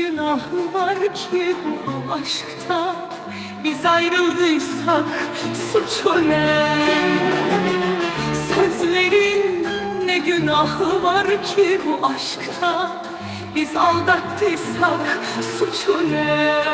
günahı var ki bu aşkta Biz ayrıldıysak suçu ne? Sözlerin ne günahı var ki bu aşkta Biz aldattıysak suçu ne?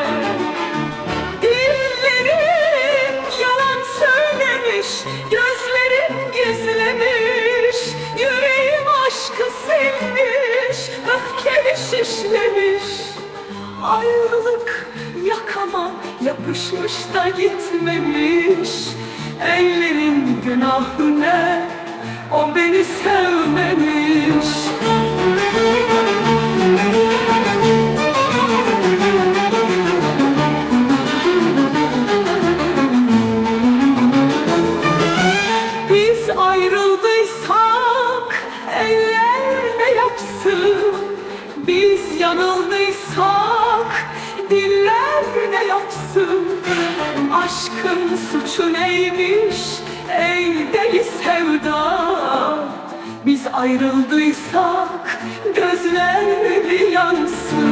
Ayrılık yakama yapışmış da gitmemiş. Ellerin günahı ne? O beni sevmemiş. Biz ayrıldıysak eller ne yapsın? Biz yanıldıysak diller ne yapsın? Aşkın suçu neymiş ey deli sevda? Biz ayrıldıysak gözler yansın.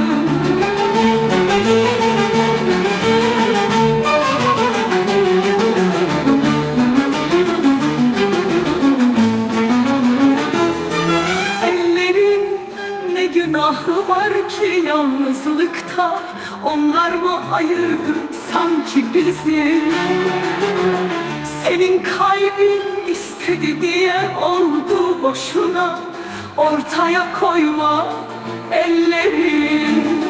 Ellerin ne günahı var ki yalnızlıkta Onlar mı ayırdı sanki bizi Senin kalbin istedi diye oldu boşuna Ortaya koyma ellerin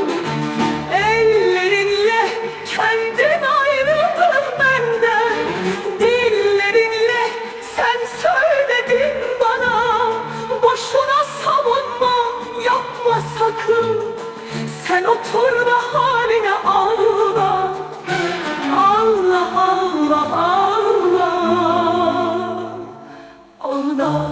Sen otur da haline ağla. Ağla ağla ağla. Ağla